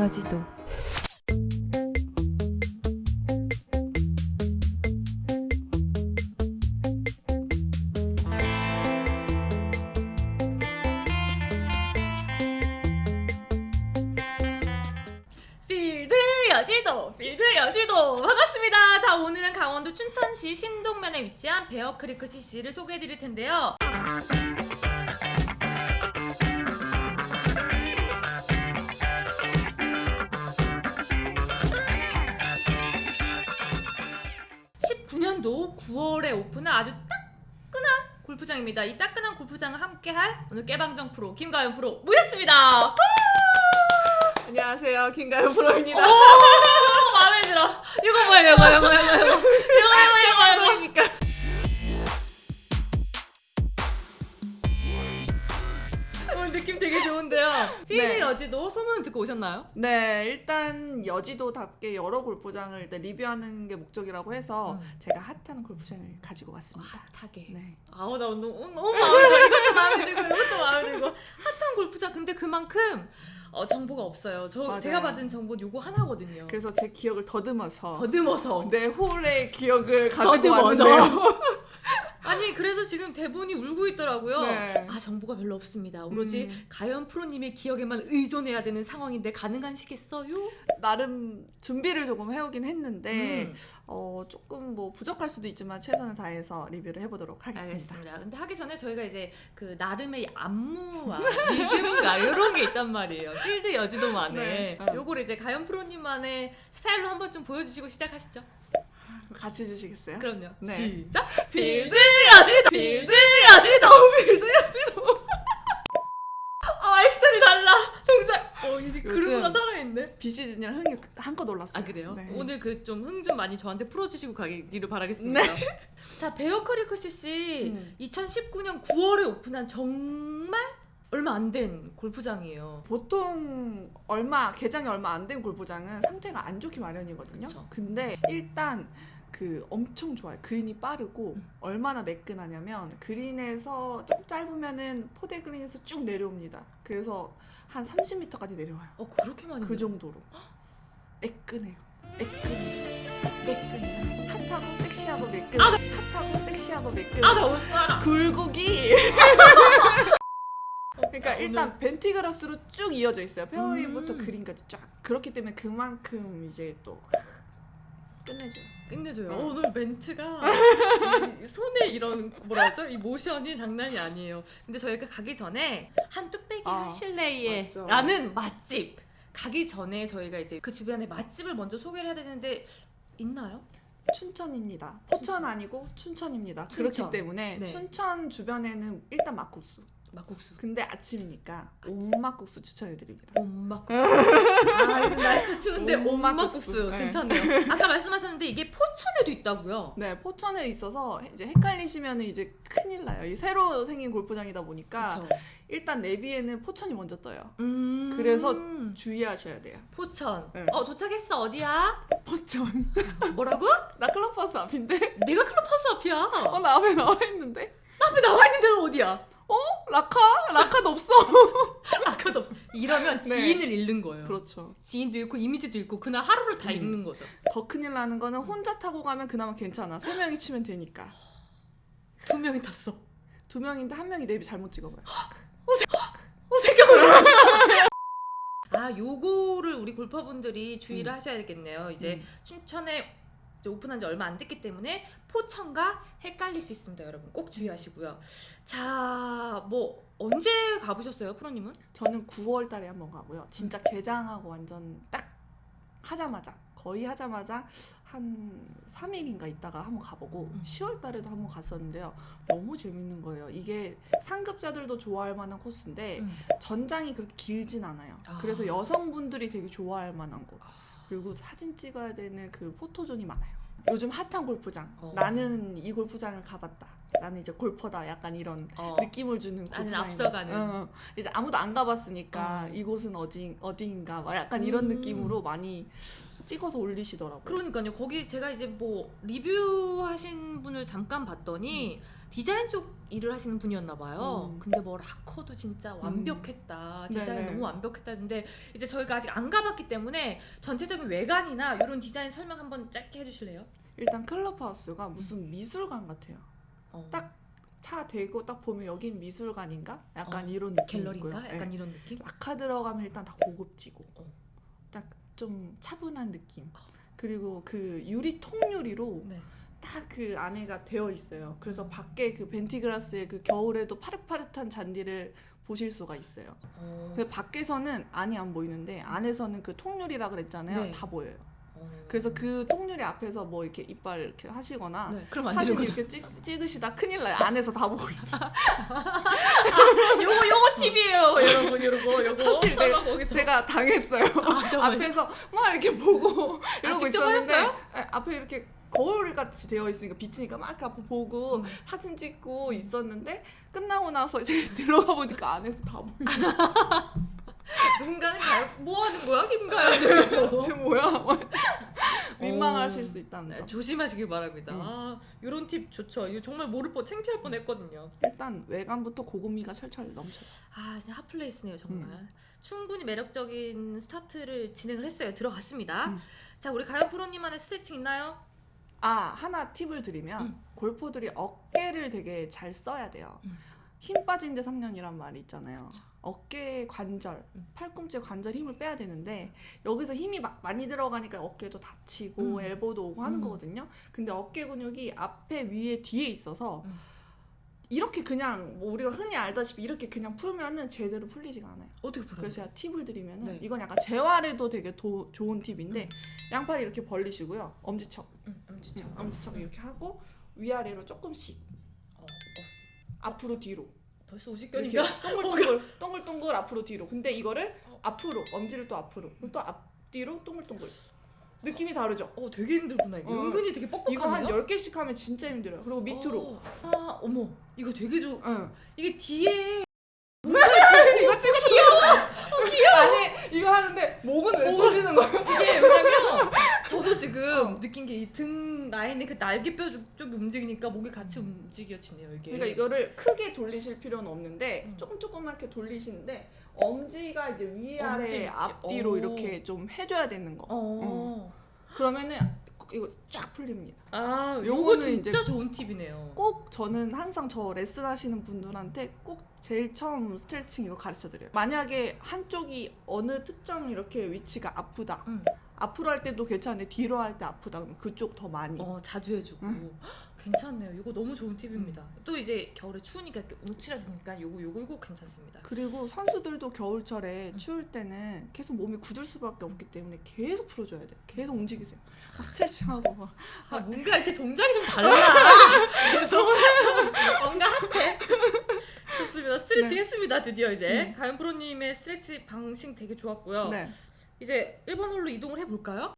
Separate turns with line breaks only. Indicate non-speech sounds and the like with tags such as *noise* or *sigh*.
여지도
필드 여지도 필드 여지도 반갑습니다. 자 오늘은 강원도 춘천시 신동면에 위치한 베어크리크 CC를 소개해드릴 텐데요. (19년도 9월에) 오픈한 아주 따끈한 골프장입니다. 이 따끈한 골프장을 함께할 오늘 깨방정 프로 김가연 프로 모셨습니다.
안녕하세요 김가연 프로입니다.
오 *laughs* 마음에 들어. 이거 뭐야 이거 뭐야 이거 뭐야 이거 이거 이거 이거 *laughs* 이거. 느낌 되게 좋은데요. 필드 *laughs*
네.
여지도 소문 듣고 오셨나요?
네 일단 여지도답게 여러 골프장을 일단 리뷰하는 게 목적이라고 해서
음.
제가 핫한 골프장을 가지고 왔습니다.
핫하게.
네.
아우 나 너무 너무 마음에 들어. 이것도 마음에 들고 이것도 마음에 들고 핫한 골프장 근데 그만큼 어, 정보가 없어요. 저
맞아요.
제가 받은 정보 는 요거 하나거든요.
그래서 제 기억을 더듬어서
더듬어서.
내 홀의 기억을 가지고
더듬어서.
왔는데요. *laughs*
아니 그래서 지금 대본이 울고 있더라고요.
네.
아 정보가 별로 없습니다. 오로지
음.
가연 프로님의 기억에만 의존해야 되는 상황인데 가능하시겠어요?
나름 준비를 조금 해오긴 했는데
음.
어, 조금 뭐 부족할 수도 있지만 최선을 다해서 리뷰를 해보도록 하겠습니다.
알겠습니다. 근데 하기 전에 저희가 이제 그 나름의 안무와 리듬과 *laughs* 이런 게 있단 말이에요. 필드 여지도만에
네.
요걸 이제 가연 프로님만의 스타일로 한번 좀 보여주시고 시작하시죠.
같이 해주시겠어요?
그럼요.
네.
시작. 여지도. 필드 여지도. 필드 여지도. 아 액션이 달라. 동작. 어 이게 그루브가 살아있네.
비시즌이랑 흥이 한껏 올랐어요.
아 그래요?
네.
오늘 그 좀 흥 좀 많이 저한테 풀어주시고 가기를 바라겠습니다. *laughs* 자 베어커리크 CC
음.
2019년 9월에 오픈한 정말 얼마 안 된 골프장이에요.
보통 얼마 개장이 얼마 안 된 골프장은 상태가 안 좋기 마련이거든요.
그쵸.
근데 일단 그 엄청 좋아요. 그린이 빠르고
음.
얼마나 매끈하냐면 그린에서 좀 짧으면은 포대 그린에서 쭉 내려옵니다. 그래서 한 30m까지 내려와요.
어 그렇게 많이
그? 정도로 매끈해요. 매끈해.
매끈해.
핫하고 섹시하고 매끈.
아,
핫하고 섹시하고 매끈.
아 너무 싸.
굴곡이 *laughs* 그러니까
오늘-
일단 벤티그라스로 쭉 이어져 있어요. 페어웨이부터
음.
그린까지 쫙. 그렇기 때문에 그만큼 이제 또 끝내줘요.
끝내줘요.
어.
어, 오늘 멘트가 이 손에 이런 뭐라 하죠? 이 모션이 장난이 아니에요. 근데 저희가 가기 전에 한 뚝배기
아,
하실래에
맞죠.
라는 맛집 가기 전에 저희가 이제 그 주변에 맛집을 먼저 소개를 해야 되는데 있나요?
춘천입니다. 포천
춘천.
아니고 춘천입니다.
춘천.
그렇기 때문에
네.
춘천 주변에는 일단 막국수.
막국수.
근데 아침이니까 온막국수 추천해드립니다.
온막국수. *laughs* 아 요즘 날씨도 추운데
온막국수.
온막국수
네.
괜찮네요. 아까 말씀하셨는데 이게 포천에도 있다고요?
네, 포천에 있어서 이제 헷갈리시면 이제 큰일 나요. 이 새로 생긴 골프장이다 보니까
그쵸.
일단 내비에는 포천이 먼저 떠요.
음.
그래서 주의하셔야 돼요.
포천.
네.
어 도착했어 어디야?
포천.
뭐라고?
나 클럽하우스 앞인데?
내가 클럽하우스 앞이야.
어, 나 앞에 나와 있는데?
앞에 나와 있는 데는 어디야?
라카? *laughs* 라카도 없어.
아까도 없어. 이러면
네.
지인을 잃는 거예요.
그렇죠.
지인도 잃고 이미지도 잃고 그날 하루를 다
음.
잃는 거죠.
더 큰일 나는 거는 혼자 타고 가면 그나마 괜찮아. 세 명이 치면 되니까.
두 명이 탔어.
두 명인데 한 명이 내비 잘못 찍어봐요.
어 생각보다. *laughs* 아 요거를 우리 골퍼분들이 주의를
음.
하셔야 되겠네요. 이제
음.
춘천에 이제 오픈한 지 얼마 안 됐기 때문에 포천과 헷갈릴 수 있습니다, 여러분. 꼭 주의하시고요. 자, 뭐 언제 가보셨어요, 프로님은?
저는 9월 달에 한 번 가고요. 진짜 개장하고 완전 딱 하자마자 거의 하자마자 한 3일인가 있다가 한번 가보고
음.
10월 달에도 한번 갔었는데요. 너무 재밌는 거예요. 이게 상급자들도 좋아할 만한 코스인데 전장이 그렇게 길진 않아요.
아.
그래서 여성분들이 되게 좋아할 만한 곳. 그리고 사진 찍어야 되는 그 포토존이 많아요. 요즘 핫한 골프장.
어.
나는 이 골프장을 가봤다. 나는 이제 골퍼다. 약간 이런
어.
느낌을 주는
나는. 앞서가는.
어, 이제 아무도 안 가봤으니까
어.
이곳은 어디 어디인가 막 약간 이런
음.
느낌으로 많이 찍어서 올리시더라고요.
그러니까요. 거기 제가 이제 뭐 리뷰하신 분을 잠깐 봤더니 디자인 쪽 일을 하시는 분이었나 봐요.
음.
근데 뭐 라커도 진짜 완벽했다. 디자인
네네.
너무 완벽했다. 근데 이제 저희가 아직 안 가봤기 때문에 전체적인 외관이나 이런 디자인 설명 한번 짧게 해주실래요?
일단 클럽하우스가 무슨 미술관 같아요.
어.
딱차 대고 딱 보면 여긴 미술관인가? 약간
어,
이런 느낌
갤러리인가?
있고요.
약간
네.
이런 느낌?
라카 들어가면 일단 다 고급지고
어.
딱좀 차분한 느낌.
어.
그리고 그 유리 통유리로
네.
딱그 안에가 되어 있어요. 그래서 밖에 그 벤티그라스의 그 겨울에도 파릇파릇한 잔디를 보실 수가 있어요.
어.
근데 밖에서는 안이 안 보이는데 안에서는 그 통유리라 그랬잖아요.
네.
다 보여요.
어.
그래서 그 통유리 앞에서 뭐 이렇게 이빨 이렇게 하시거나
네. 그럼 안
사진
되는
이렇게 찍, 찍으시다 큰일 나요. 안에서 다 보고 있어.
요거 요거 팁이에요, 여러분. 요거 요거.
사실 네,
서로 거기서
제가 당했어요.
아, 정말.
앞에서 막 이렇게 보고 이러고
직접
있었는데
하셨어요?
네, 앞에 이렇게 거울 같이 되어 있으니까 비치니까 막 이렇게 앞에 보고
음.
사진 찍고 있었는데 끝나고 나서 이제 *laughs* 들어가 보니까 안에서 다 보이고 *laughs*
누군가는 가- 뭐 하는 거야, 김가연 저기서.
쟤 뭐야? 민망하실
어.
수 있다는
네,
점.
조심하시길 바랍니다.
음.
아, 이런 팁 좋죠. 이거 정말 모를 뻔 창피할 뻔했거든요.
일단 외관부터 고급미가 철철 넘쳐요.
아, 진짜 핫플레이스네요, 정말.
음.
충분히 매력적인 스타트를 진행을 했어요. 들어갔습니다.
음.
자, 우리 가연 프로님만의 스트레칭 있나요?
아 하나 팁을 드리면
음.
골퍼들이 어깨를 되게 잘 써야 돼요.
음.
힘 빠진 데 3년이란 말이 있잖아요. 어깨 관절,
음.
팔꿈치 관절 힘을 빼야 되는데 여기서 힘이 마- 많이 들어가니까 어깨도 다치고
음.
엘보도 오고 하는
음.
거거든요. 근데 어깨 근육이 앞에 위에 뒤에 있어서
음.
이렇게 그냥 뭐 우리가 흔히 알다시피 이렇게 그냥 풀면은 제대로 풀리지가 않아요.
어떻게 풀어요?
그래서 제가 팁을 드리면은
네.
이건 약간 재활에도 되게 도- 좋은 팁인데 양팔 이렇게 벌리시고요. 엄지척
음, 엄지척.
응, 엄지척 이렇게 하고 위아래로 조금씩
어, 어.
앞으로 뒤로
벌써
이렇게
50견인가?
동글동글 *laughs* 동글동글 앞으로 뒤로 근데 이거를
어.
앞으로 엄지를 또 앞으로 그리고 또 앞뒤로 동글동글 느낌이 다르죠?
어, 되게 힘들구나. 이게
어.
은근히 되게 뻑뻑하네요.
이거 한 10개씩 하면 진짜 힘들어요 그리고 밑으로
어. 아, 어머. 이거 되게 좋
응.
이게 뒤에
이거 찍어 귀여워 아니 이거 하는데 목은 왜 쏘시는 거예요?
이게 왜냐면 저도 지금 느낀 게 이 등 라인의 그 날개뼈 쪽- 쪽이 움직이니까 목이 같이 움직여지네요 이게.
그러니까 이거를 크게 돌리실 필요는 없는데
음.
조금 조그맣게 돌리시는데 엄지가 이제 위아래
엄지 위치.
앞뒤로
오.
이렇게 좀 해줘야 되는 거
어.
그러면은 이거 쫙 풀립니다.
아, 요거
요거는
진짜 좋은 팁이네요.
꼭 저는 항상 저 레슨 하시는 분들한테 꼭 제일 처음 스트레칭 이거 가르쳐 드려요. 만약에 한쪽이 어느 특정 이렇게 위치가 아프다.
음.
앞으로 할 때도 괜찮은데 뒤로 할 때 아프다. 그러면 그쪽 더 많이.
어, 자주 해주고.
응.
괜찮네요. 이거 너무 좋은 팁입니다. 또 이제 겨울에 추우니까 이렇게 움츠러드니까 요거 요거 요거 괜찮습니다.
그리고 선수들도 겨울철에
음.
추울 때는 계속 몸이 굳을 수밖에 없기 때문에 계속 풀어줘야 돼요. 계속 움직이세요. 막 스트레칭하고 막.
아, 뭔가 이렇게 동작이 좀 달라. *laughs* 그래서 뭔가 핫해. 좋습니다. 스트레칭
네.
했습니다. 드디어 이제
음.
가연 프로님의 스트레치 방식 되게 좋았고요.
네.
이제 일본으로 이동을 해볼까요?